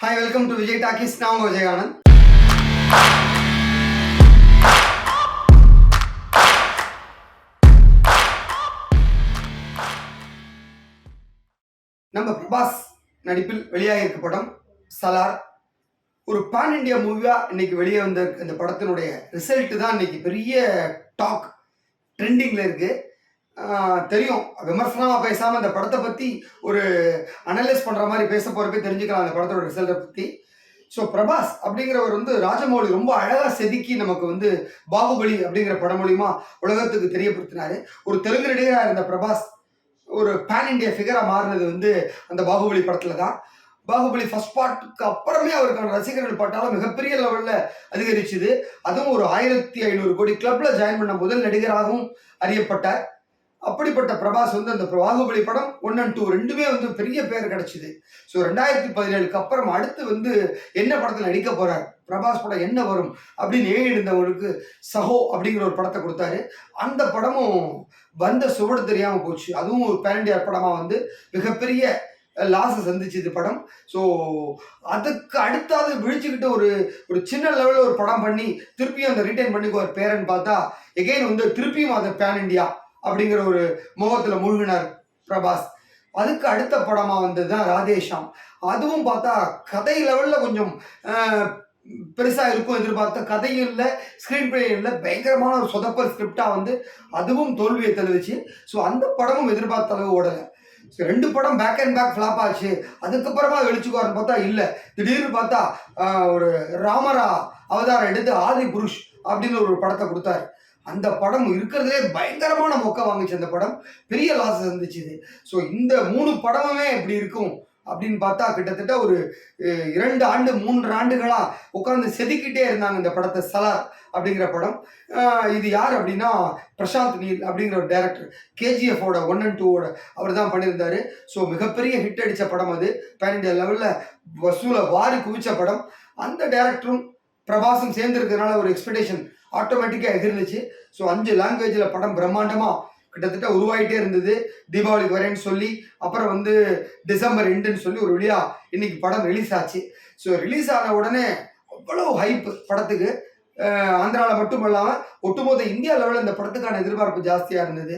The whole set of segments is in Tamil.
Hi welcome to Vijay talkies நான் உங்க விஜயானந்த் நம்ம பிரபாஸ் நடிப்பில் வெளியாகியிருக்க படம் சலார். ஒரு பேன் இண்டியா மூவியா இன்னைக்கு வெளியே வந்த இந்த படத்தினுடைய ரிசல்ட் தான் இன்னைக்கு பெரிய டாக் ட்ரெண்டிங்ல இருக்கு. தெரியும். விமர்சனமாக பேசாம இந்த படத்தை பத்தி ஒரு அனலைஸ் பண்ற மாதிரி பேச போறப்பே தெரிஞ்சுக்கலாம் அந்த படத்தோட ரிசல்ட்டை பத்தி. ஸோ பிரபாஸ் அப்படிங்கிறவர் வந்து ராஜமௌழி ரொம்ப அழகாக செதுக்கி நமக்கு வந்து பாகுபலி அப்படிங்கிற படம் மூலியமா உலகத்துக்கு தெரியப்படுத்தினாரு. ஒரு தெலுங்கு நடிகராக இருந்த பிரபாஸ் ஒரு பேன் இண்டியா ஃபிகராக மாறினது வந்து அந்த பாகுபலி படத்துல தான். பாகுபலி ஃபர்ஸ்ட் பார்ட்டுக்கு அப்புறமே அவருக்கான ரசிகர்கள் பட்டாலும் மிகப்பெரிய லெவலில் அதிகரிச்சுது. அதுவும் ஒரு ஆயிரத்தி ஐநூறு கோடி கிளப்ல ஜாயின் பண்ண முதல் நடிகராகவும் அறியப்பட்டார். அப்படிப்பட்ட பிரபாஸ் வந்து அந்த பாகுபலி படம் ஒன் அண்ட் டூ ரெண்டுமே வந்து பெரிய பேர் கிடைச்சிது. ஸோ ரெண்டாயிரத்தி பதினேழுக்கு அப்புறம் அடுத்து வந்து என்ன படத்தில் நடிக்க போறார்? பிரபாஸ் படம் என்ன வரும்? அப்படின்னு ஏறி இருந்தவங்களுக்கு சஹோ அப்படிங்கிற ஒரு படத்தை கொடுத்தாரு. அந்த படமும் வந்த சுவடு தெரியாமல் போச்சு. அதுவும் ஒரு பேன் இண்டியா படமாக வந்து மிகப்பெரிய லாஸை சந்திச்சுது படம். ஸோ அதுக்கு அடுத்தாவது விழிச்சுக்கிட்டு ஒரு ஒரு சின்ன லெவலில் ஒரு படம் பண்ணி திருப்பியும் அந்த ரிட்டைன் பண்ணிக்குவார் பேரன் பார்த்தா எகெயின் வந்து திருப்பியும் அதை பேன் இண்டியா அப்படிங்கிற ஒரு முகத்தில் மூழ்கினார் பிரபாஸ். அதுக்கு அடுத்த படமாக வந்தது தான் ராதேஷாம். அதுவும் பார்த்தா கதை லெவலில் கொஞ்சம் பெருசாக இருக்கும் எதிர்பார்த்த கதையும் இல்லை ஸ்க்ரீன் பிளே இல்லை பயங்கரமான ஒரு சொதப்பல் ஸ்கிரிப்டாக வந்து அதுவும் தோல்வியை தெளிவிச்சு ஸோ அந்த படமும் எதிர்பார்த்த அளவு ஓடலை. ரெண்டு படம் பேக் அண்ட் பேக் ஃப்ளாப் ஆச்சு. அதுக்கப்புறமா வெளிச்சுக்குவார்னு பார்த்தா இல்லை. திடீர்னு பார்த்தா ஒரு ராமரா அவதாரம் எடுத்து ஆதி புருஷ் அப்படின்னு ஒரு படத்தை கொடுத்தாரு. அந்த படம் இருக்கிறதுலே பயங்கரமான மொக்க வாங்குச்சு அந்த படம். பெரிய லாஸ் இது. ஸோ இந்த மூணு படமுமே இப்படி இருக்கும் அப்படின்னு பார்த்தா கிட்டத்தட்ட ஒரு இரண்டு ஆண்டு மூன்று ஆண்டுகளாக உட்காந்து செதுக்கிட்டே இருந்தாங்க இந்த படத்தை சலார் அப்படிங்கிற படம். இது யார் அப்படின்னா பிரசாந்த் நீல் அப்படிங்கிற ஒரு டேரக்டர் கேஜிஎஃபோட ஒன் அண்ட் டூவோட அவர் தான் பண்ணியிருந்தார். ஸோ மிகப்பெரிய ஹிட் அடித்த படம் அது. பேன் இண்டியா லெவலில் வசூலை வாரி குவிச்ச படம். அந்த டேரக்டரும் பிரபாசம் சேர்ந்துருக்கிறதுனால ஒரு எக்ஸ்பெக்டேஷன் ஆட்டோமேட்டிக்காக எதிர்ந்துச்சு ஸோ அஞ்சு லாங்குவேஜில் படம் பிரம்மாண்டமாக கிட்டத்தட்ட உருவாயிட்டே இருந்தது. தீபாவளிக்கு வரேன்னு சொல்லி அப்புறம் வந்து டிசம்பர் எண்டுன்னு சொல்லி ஒரு வழியா இன்னைக்கு படம் ரிலீஸ் ஆச்சு. ஸோ ரிலீஸ் ஆன உடனே அவ்வளோ ஹைப் படத்துக்கு. ஆந்திராவில் மட்டும் இல்லாமல் ஒட்டுமொத்த இந்தியா லெவலில் இந்த படத்துக்கான எதிர்பார்ப்பு ஜாஸ்தியாக இருந்தது.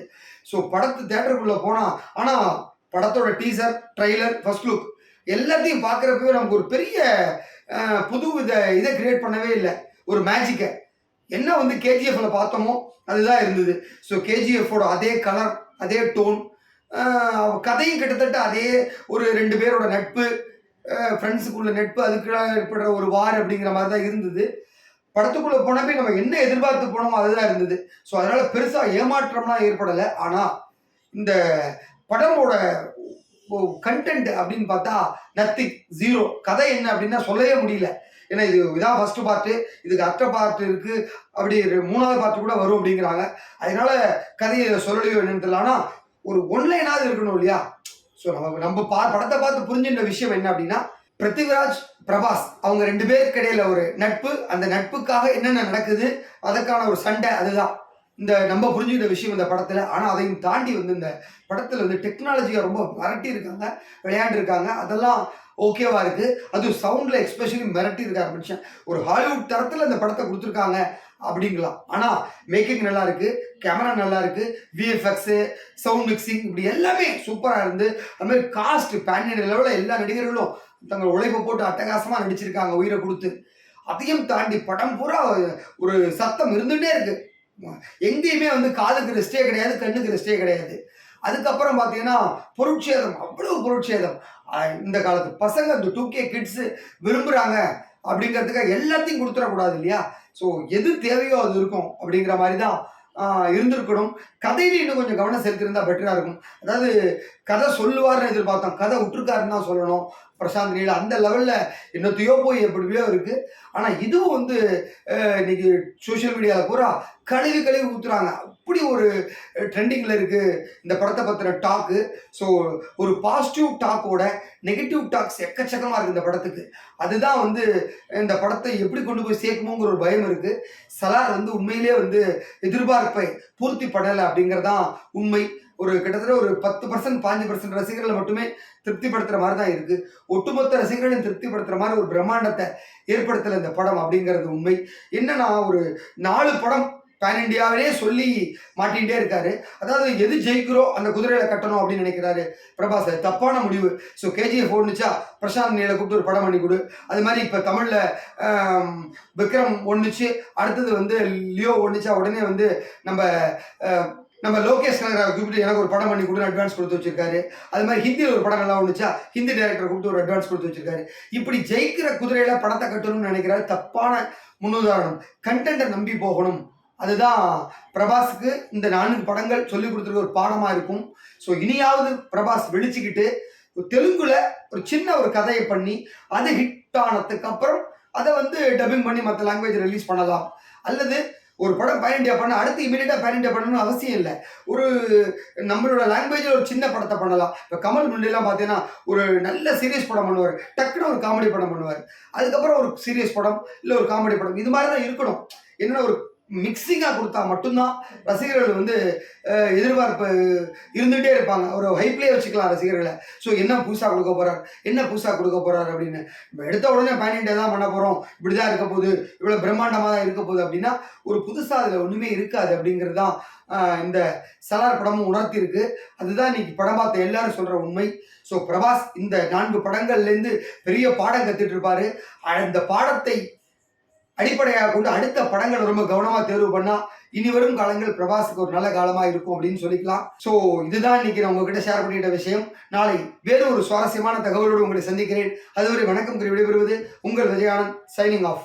ஸோ படத்து தேட்டருக்குள்ளே போனால் ஆனால் படத்தோட டீசர் ட்ரெய்லர் ஃபர்ஸ்ட் லுக் எல்லாத்தையும் பார்க்குறப்பவே நமக்கு ஒரு பெரிய புது வித இதை கிரியேட் பண்ணவே இல்லை. ஒரு மேஜிக்கை என்ன வந்து கேஜிஎஃப்ல பார்த்தோமோ அதுதான் இருந்தது. ஸோ கேஜிஎஃபோட அதே கலர் அதே டோன் கதையும் கிட்டத்தட்ட அதே ஒரு ரெண்டு பேரோட நட்பு ஃப்ரெண்ட்ஸுக்குள்ள நட்பு அதுக்குள்ள ஏற்படுற ஒரு வார் அப்படிங்கிற மாதிரி தான் இருந்தது. படத்துக்குள்ளே போனப்பே நம்ம என்ன எதிர்பார்த்து போனோமோ அதுதான் இருந்தது. ஸோ அதனால் பெருசாக ஏமாற்றம்லாம் ஏற்படலை. ஆனால் இந்த படமோட கண்டென்ட் அப்படின்னு பார்த்தா நத்திங் ஜீரோ கதை என்ன அப்படின்னா சொல்லவே முடியல. ஏன்னா இது இதான் ஃபர்ஸ்ட் பார்ட்டு இதுக்கு அடுத்த பார்ட் இருக்கு. அப்படி மூணாவது பார்ட் கூட வரும் அப்படிங்கிறாங்க. அதனால கதையை சொல்லலையோ என்னன்னு தெரியல. ஒரு ஒன்லைனாவது இருக்கணும் இல்லையா? ஸோ நம்ம நம்ம பா படத்தை பார்த்து புரிஞ்சுன்ற விஷயம் என்ன அப்படின்னா பிருத்திவிராஜ் பிரபாஸ் அவங்க ரெண்டு பேருக்கு இடையில ஒரு நட்பு. அந்த நட்புக்காக என்னென்ன நடக்குது? அதற்கான ஒரு சண்டை அதுதான். இந்த நம்ம புரிஞ்சுக்கிட்ட விஷயம் இந்த படத்தில். ஆனால் அதையும் தாண்டி வந்து இந்த படத்தில் வந்து டெக்னாலஜியை ரொம்ப மிரட்டி இருக்காங்க விளையாண்டுருக்காங்க. அதெல்லாம் ஓகேவா இருக்கு? அது சவுண்டில் எக்ஸ்பெஷலி மிரட்டி இருக்காரு மனுஷன் ஒரு ஹாலிவுட் தரத்தில் இந்த படத்தை கொடுத்துருக்காங்க அப்படிங்களாம் ஆனால் மேக்கிங் நல்லா இருக்கு கேமரா நல்லா இருக்கு விஎஃப்எக்ஸு சவுண்ட் மிக்சிங் இப்படி எல்லாமே சூப்பராக இருந்து அதுமாரி காஸ்ட் பேன் லெவலில் எல்லா நடிகர்களும் தங்கள் உழைப்பை போட்டு அட்டகாசமாக நடிச்சிருக்காங்க உயிரை கொடுத்து. அதையும் தாண்டி படம் பூரா ஒரு சத்தம் இருந்துகிட்டே இருக்குது எங்கேயுமே வந்து காதுக்கு ரெஸ்டே கிடையாது கண்ணுக்கு ரெஸ்டே கிடையாது. அதுக்கப்புறம் பார்த்தீங்கன்னா பொருட்சேதம் அவ்வளவு பொருட்சேதம். இந்த காலத்து பசங்க இந்த டூ கே கிட்ஸ் விரும்புகிறாங்க அப்படிங்கிறதுக்காக எல்லாத்தையும் கொடுத்துடக்கூடாது இல்லையா? ஸோ எது தேவையோ அது இருக்கும் அப்படிங்கிற மாதிரி தான் இருந்திருக்கணும். கதையில இன்னும் கொஞ்சம் கவனம் செலுத்திருந்தா பெட்டராக இருக்கும். அதாவது கதை சொல்லுவார்னு எதிர்பார்த்தோம். கதை விட்டுருக்காருன்னு தான் சொல்லணும். பிரசாந்த் லீலா அந்த லெவலில் என்னத்தையோ போய் எப்படியோ இருக்கு. ஆனால் இதுவும் வந்து இன்னைக்கு சோஷியல் மீடியாவில் பூரா கழுவி கழுவி ஊற்றுறாங்க அப்படி ஒரு ட்ரெண்டிங்கில் இருக்கு இந்த படத்தை பற்றின டாக்கு ஸோ ஒரு பாசிட்டிவ் டாக்கோட நெகட்டிவ் டாக்ஸ் எக்கச்சக்கமாக இருக்குது இந்த படத்துக்கு. அதுதான் வந்து இந்த படத்தை எப்படி கொண்டு போய் சேர்க்கணுங்கிற ஒரு பயம் இருக்கு. சலார் வந்து உண்மையிலேயே வந்து எதிர்பார்ப்பை பூர்த்தி படலை அப்படிங்கிறதான் உண்மை. ஒரு கிட்டத்தட்ட ஒரு பத்து பர்சன்ட் பாஞ்சு பர்சன்ட் ரசிகர்களை மட்டுமே திருப்திப்படுத்துற மாதிரி தான் இருக்கு. ஒட்டுமொத்த ரசிகர்களையும் திருப்திப்படுத்துகிற மாதிரி ஒரு பிரம்மாண்டத்தை ஏற்படுத்தல இந்த படம் அப்படிங்கிறது உண்மை. என்னன்னா ஒரு நாலு படம் பேன் இண்டியாவிலே சொல்லி மாட்டிகிட்டே இருக்காரு. அதாவது எது ஜெயிக்கிறோம் அந்த குதிரையில கட்டணும் அப்படின்னு நினைக்கிறாரு பிரபாஸ். தப்பான முடிவு. ஸோ கேஜிஎஃப் ஒன்றுச்சா பிரசாந்த் நீல கூப்பிட்டு ஒரு படம் பண்ணி கொடு. அது மாதிரி இப்போ தமிழில் விக்ரம் ஒன்றுச்சு அடுத்தது வந்து லியோ ஒன்றுச்சா உடனே வந்து நம்ம நம்ம லோகேஷ் கனகராவை கூப்பிட்டு எனக்கு ஒரு படம் பண்ணி கொடுத்து அட்வான்ஸ் கொடுத்து வச்சிருக்காரு. அது மாதிரி ஹிந்தியில் ஒரு படம் நல்லா ஒன்றுச்சா ஹிந்தி டைரக்டர் கூப்பிட்டு ஒரு அட்வான்ஸ் கொடுத்து வச்சிருக்காரு. இப்படி ஜெயிக்கிற குதிரையில படத்தை கட்டணும்னு நினைக்கிறாரு தப்பான முன்னுதாரணம். கண்டென்ட்டை நம்பி போகணும். அதுதான் பிரபாஸுக்கு இந்த நான்கு படங்கள் சொல்லி கொடுத்துருக்க ஒரு பாடமாக இருக்கும். ஸோ இனியாவது பிரபாஸ் வெளிச்சுக்கிட்டு தெலுங்குல ஒரு சின்ன ஒரு கதையை பண்ணி அது ஹிட் ஆனதுக்கு அப்புறம் அதை வந்து டப்பிங் பண்ணி மற்ற லாங்குவேஜ் ரிலீஸ் பண்ணலாம். அல்லது ஒரு படம் பேன் இண்டியா பண்ண அடுத்து இமீடியட்டாக பேன் இண்டியா பண்ணணும்னு அவசியம் இல்லை. ஒரு நம்மளோட லாங்குவேஜில் ஒரு சின்ன படத்தை பண்ணலாம். இப்போ கமல் முன்னெல்லாம் பார்த்தீங்கன்னா ஒரு நல்ல சீரியஸ் படம் பண்ணுவார். டக்குன்னு ஒரு காமெடி படம் பண்ணுவார். அதுக்கப்புறம் ஒரு சீரியஸ் படம் இல்லை ஒரு காமெடி படம் இது மாதிரி தான் இருக்கணும். என்னென்ன ஒரு மிக்சிங்காக கொடுத்தா மட்டும்தான் ரசிகர்கள் வந்து எதிர்பார்ப்பு இருந்துகிட்டே இருப்பாங்க. ஒரு ஹைப்லேயே வச்சுக்கலாம் ரசிகர்களை. ஸோ என்ன புதுசாக கொடுக்க போகிறார் என்ன புதுசாக கொடுக்க போகிறார் அப்படின்னு? இப்போ எடுத்த உடனே பேன் தான் பண்ண போகிறோம் இப்படி தான் இருக்க போகுது. இவ்வளோ பிரம்மாண்டமாக தான் இருக்க போகுது அப்படின்னா ஒரு புதுசாக அதில் ஒன்றுமே இருக்காது அப்படிங்கிறது தான் இந்த சலார் படமும் உணர்த்தியிருக்கு. அதுதான் இன்னைக்கு படம் பார்த்த எல்லாரும் சொல்கிற உண்மை. ஸோ பிரபாஸ் இந்த நான்கு படங்கள்லேருந்து பெரிய பாடம் கற்றுட்டு இருப்பாரு. அந்த பாடத்தை அடிப்படையாக கொண்டு அடுத்த படங்கள் ரொம்ப கவனமா தேர்வு பண்ணா இனி வரும் காலங்கள் பிரபாஸுக்கு ஒரு நல்ல காலமா இருக்கும் அப்படின்னு சொல்லிக்கலாம். ஸோ இதுதான் இன்னைக்கு நான் உங்ககிட்ட ஷேர் பண்ணிட்ட விஷயம். நாளை வேறு ஒரு சுவாரஸ்யமான தகவலோடு உங்களை சந்திக்கிறேன். அதுவரை வணக்கம் கூறி விடைபெறுவது உங்கள் விஜயானந்த் சைனிங் ஆஃப்